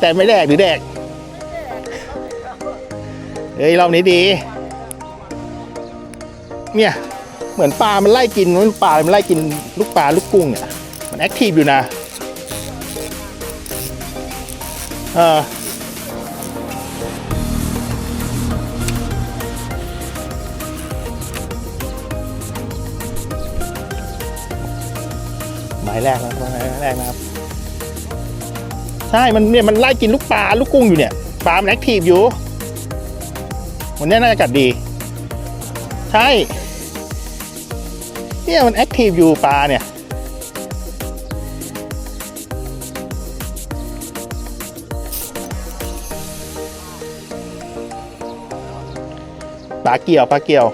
แต่ไม่แดกหรือแดกเฮ้ยรอบนี้ดี เนี่ย เหมือนปลา มันไล่กินมันปลา มันไล่กินลูกปลาลูกกุ้งเนี่ย มันแอคทีฟอยู่นะ เออหมายแรกนะครับหมายแรกนะครับ ใช่ มันเนี่ยมันไล่กินลูกปลาลูกกุ้งอยู่เนี่ยปลามันแอคทีฟอยู่ วันนี้น่าจะกัดดี ใช่ เนี่ยมันแอคทีฟอยู่ปลาเนี่ยปลาเกี่ยวปลาเกี่ยว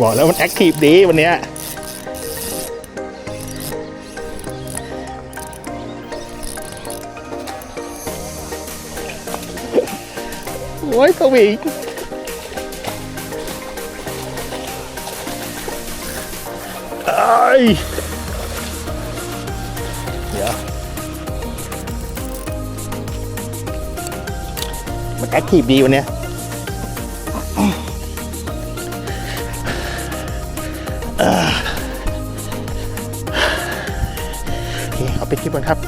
บอกแล้วมันแอคทีฟดีวันเนี้ยโอ้ยสวิงเอ้ยเดี๋ยวมันแอคทีฟดีวันเนี้ยิปก่อนครับ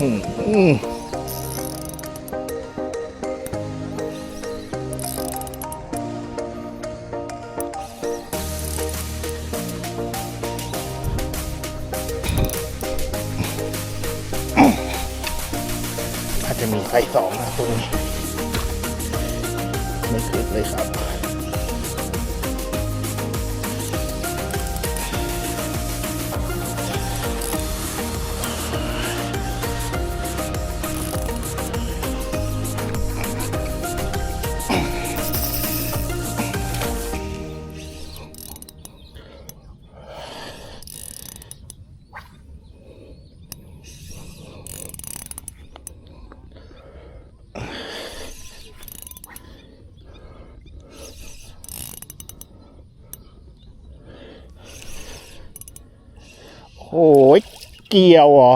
อืม กี่ยวเหรอ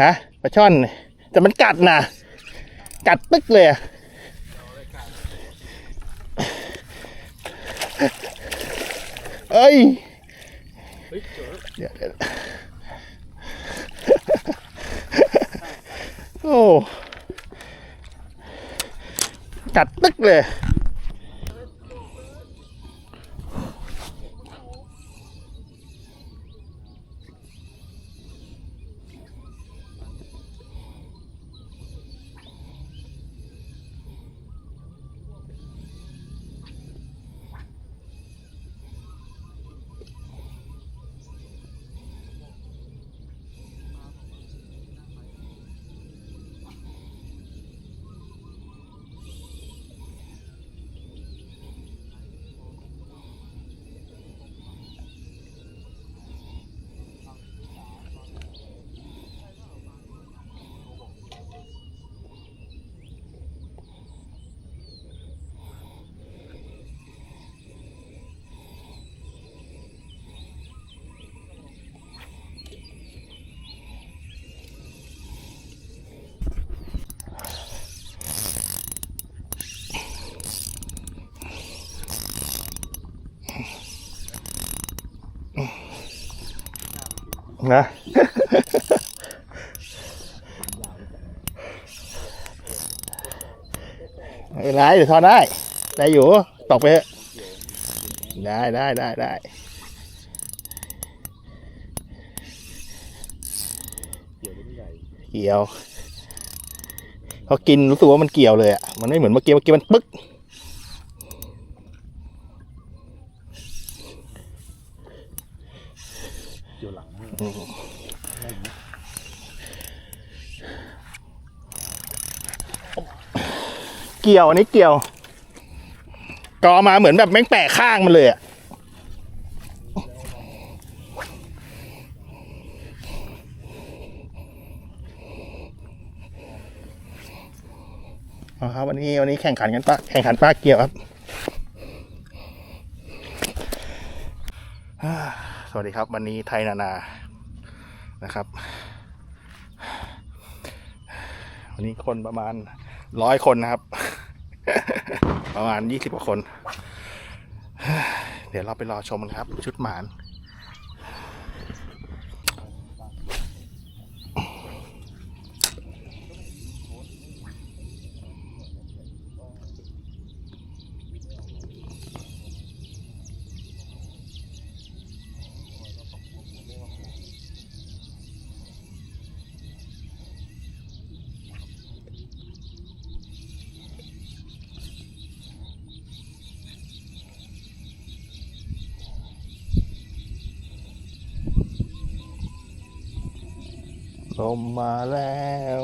ฮะปลาช่อน แต่มันกัดนะกัดตึกเลยอะเอ้ยเดี๋ยวเดี๋ยวโอ้ กัดตึกเลย นะ ไม่เป็นไรเดี๋ยวทอนได้ ได้อยู่ ตกไป ได้ได้ได้ได้เกี่ยว พอกินรู้สึกว่ามันเกี่ยวเลยอะ มันไม่เหมือนเมื่อกี้ เมื่อกี้มันปึ๊ก อยู่หลัง นี่เกี่ยวอันนี้เกี่ยวกอมาเหมือนแบบแม่งแปะข้างมันเลยอะเอาครับวันนี้วันนี้แข่งขันกันปะแข่งขันปลาเกี่ยวครับ สวัสดีครับ วันนี้ไทยนานา นะครับ วันนี้คนประมาณร้อยคนนะครับ ประมาณยี่สิบกว่าคน เดี๋ยวเราไปรอชมกันครับ ชุดหมาน ลมมาแล้ว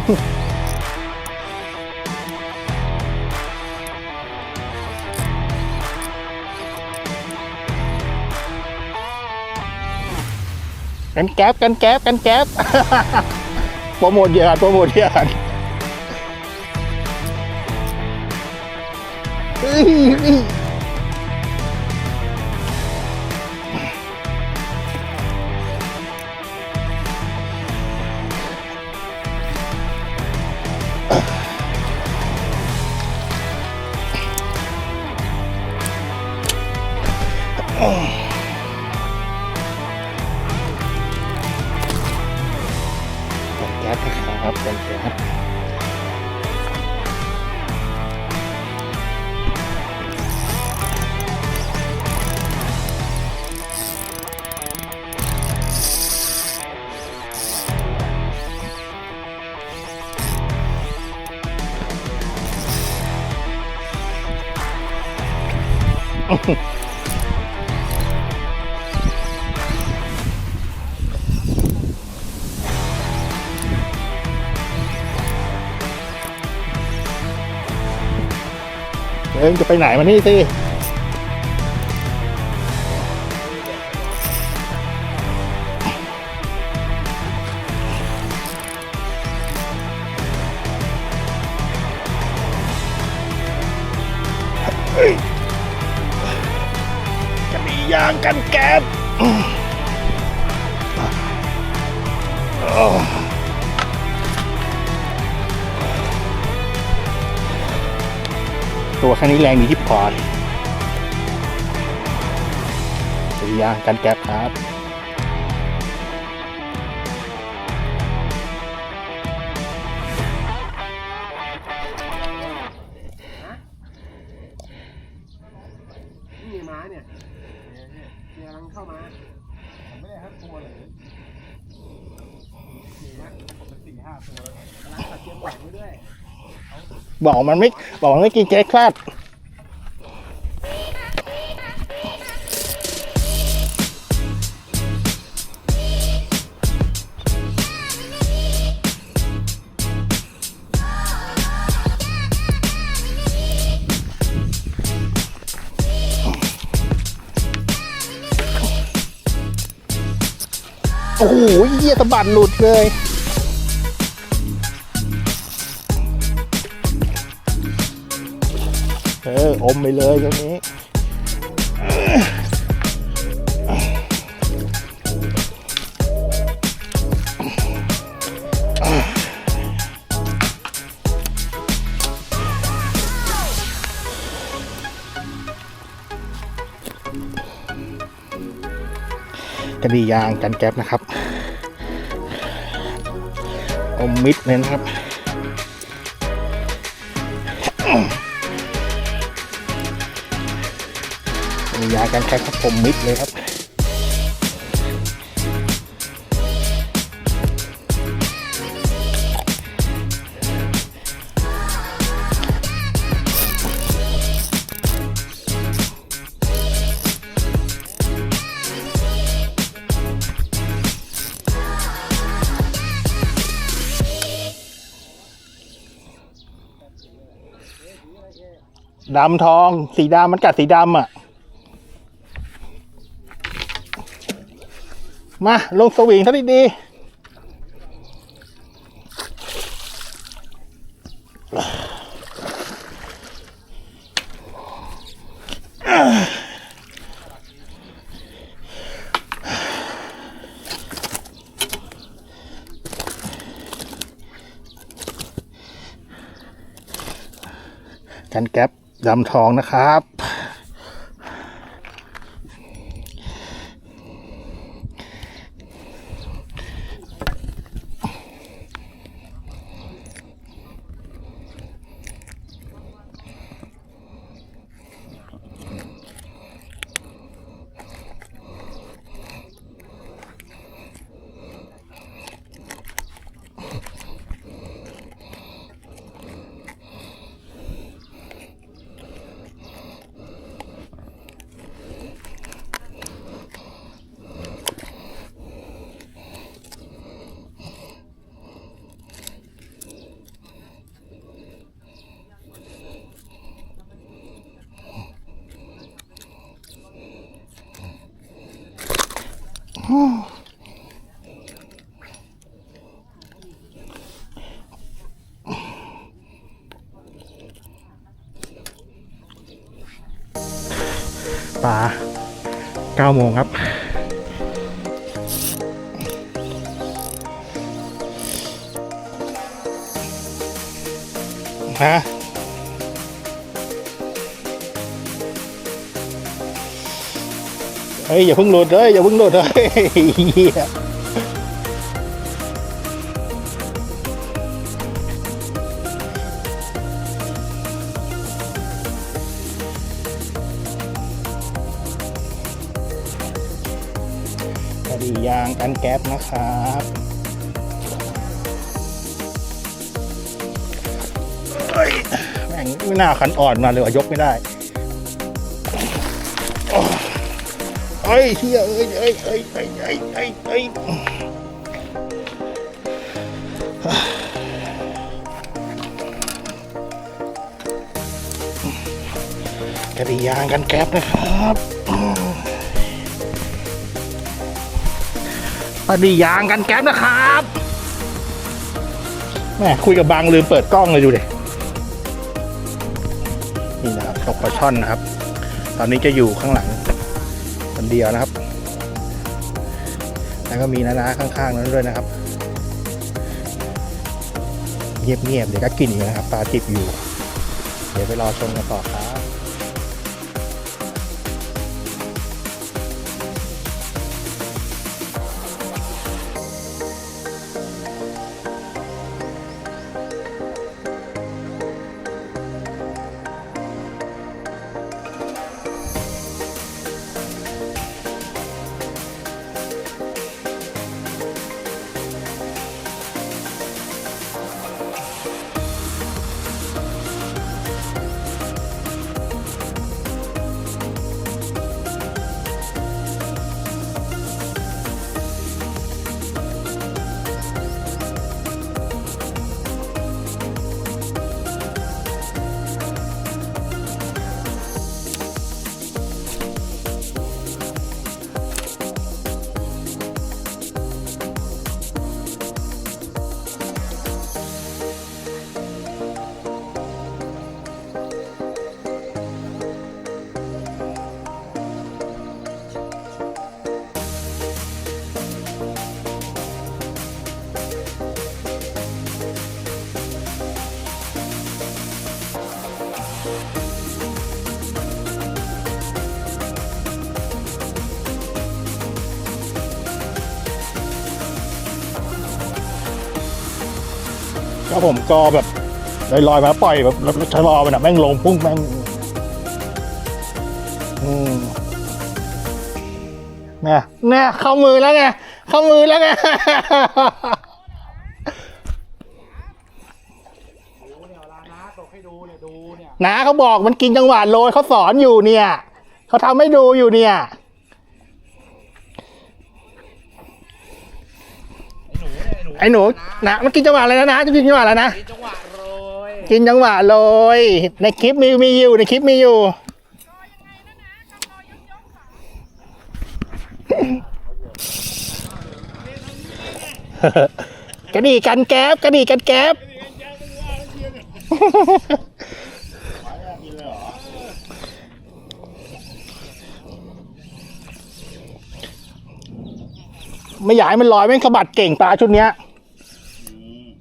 กันแก๊บกันแก๊บกันแก๊บโปรโมทเยอะโปรโมทเยอะเอ้ย เอ็งจะไปไหนมานี่สิางกันแก๊สตัวแค่นี้แรงดีที่พอดยางกันแก๊สครับ เข้ามา ผมไม่ได้ให้ตัวเลยสี่นะผมเป็นสี่ห้าตัวแล้วร้านตัดเชือกแหวนไว้ด้วย บอกมันไม่ บอกมันไม่กินแก๊สคลาด โอ้โหเยี่ยสะบัดหลุดเลยเเออ อมไปเลยตรงนี้ กระดียางกันแก๊บนะครับอมมิดเลยนะครับปียางกันแก๊บครับอมมิดเลยครับ ดำทอง สีดำมันกัดสีดำอะ มาลงสวิงซะดีๆกันแก๊ป ดำทองนะครับ 9โมงครับ ฮะ เฮ้ย อย่าเพิ่งหลุดเลยอย่าเพิ่งหลุดเลย กันแก๊สนะครับเฮ้ยแม่งไม่น่าขันอ่อนมาเลยยกไม่ได้เอ้ยเฮียเอ้ยเอ้ยเอ้ยเอ้ยเอ้ยเอ้ยเอ้ยกระดิยางกันแก๊ปนะครับ กระดิยางกันแก๊ปนะครับแม่คุยกับบางลืมเปิดกล้องเลยดูดินี่นะครับตกปลาช่อนนะครับ ตอนนี้จะอยู่ข้างหลังคนเดียวนะครับ แล้วก็มีนานาข้างๆนั้นด้วยนะครับ เงียบๆเดี๋ยวก็กินอยู่นะครับปลาจิบอยู่ เดี๋ยวไปรอชมกันต่อครับ แล้วผมก็แบบลอยๆมาปล่อยแบบแล้วชะลอมันอะแม่งลงปุ้งแม่งอืมเนี่ยเนี่ยเข้ามือแล้วไงเข้ามือแล้วไง เนี่ยเวลาน้าตกให้ดูเนี่ยดูเนี่ย นาเขาบอกมันกินจังหวะโรยเขาสอนอยู่เนี่ย เขาทำให้ดูอยู่เนี่ย ไอ้หนูเนี่ยไอ้หนูไอ้หนูนะมันกินจังหวะอะไรนะนะจะกินจังหวะอะไรนะมีจังหวะโรยกินจังหวะโรยในคลิปมีมีอยู่ในคลิปมีอยู่กระดีกันแก๊บกระดีกันแก๊บไม่อยากให้มันลอยแม่งสะบัดเก่งปลาชุดเนี้ย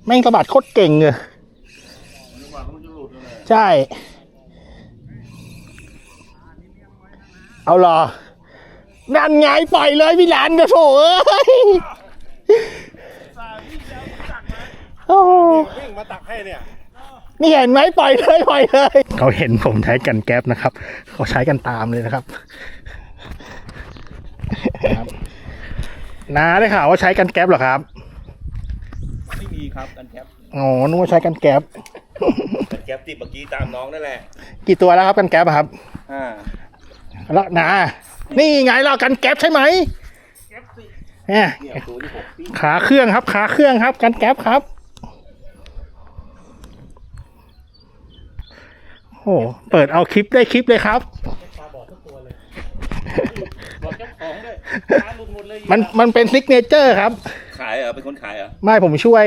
แม่งสะบัดโคตรเก่งเลยใช่ เอาหรอ นั่นไงปล่อยเลยพี่หลานกระโถเอ้ยโอ้วิ่งมาตักให้เนี่ยนี่เห็นไหมปล่อยเลยปล่อยเลยเขาเห็นผมใช้กันแก๊ปนะครับ เขาใช้กันตามเลยนะครับน้าได้ข่าวว่าใช้กันแก๊ปเหรอครับ ไม่มีครับกันแคปอ๋อนึกว่าใช้กันแก๊ปกันแคปติดเมื่อกี้ตามน้องนั่นแหละกี่ตัวแล้วครับกันแก๊ปอะครับอ่าแล้วนานี่ไงเรากันแก๊ปใช่ไหมเนี่ยเนี่ยตัวที่หกปีขาเครื่องครับ ขาเครื่องครับ กันแก๊ปครับ โอ้โหเปิดเอาคลิปได้คลิปเลยครับปลาบอดทุกตัวเลยบอกเจ้าของด้วยปลาหลุดหมดเลยมันมันเป็นซิกเนเจอร์ครับขาย เหรอเป็นคนขายเหรอไม่ผมช่วย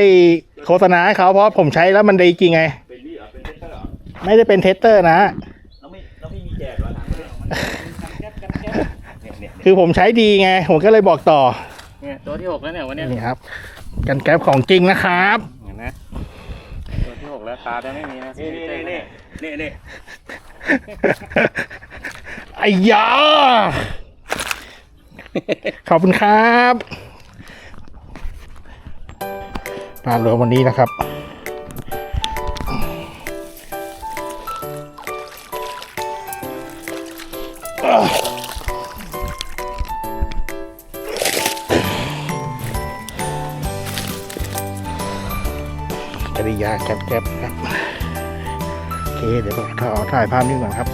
โฆษณาให้เขาเพราะผมใช้แล้วมันดีจริงไง เป็นนี่เหรอเป็นเทสเตอร์เหรอไม่ได้เป็นเทสเตอร์นะเราไม่เราไม่มีแจกเหรอกันแคปกันแคปเนี่ยเนี่ยคือผมใช้ดีไง ผมก็เลยบอกต่อ เนี่ยตัวที่หกแล้วเนี่ยวันเนี้ยนี่ครับ กันแก๊ปของจริงนะครับ เห็นไหมตัวที่หกแล้วตาจะไม่มีนะนี่นี่นี่นี่นี่ไอ้ยาขอบคุณครับ ปลารวมวันนี้นะครับ กริยาแก๊บๆครับ โอเค เดี๋ยวผมขอถ่ายภาพนี้ก่อนครับ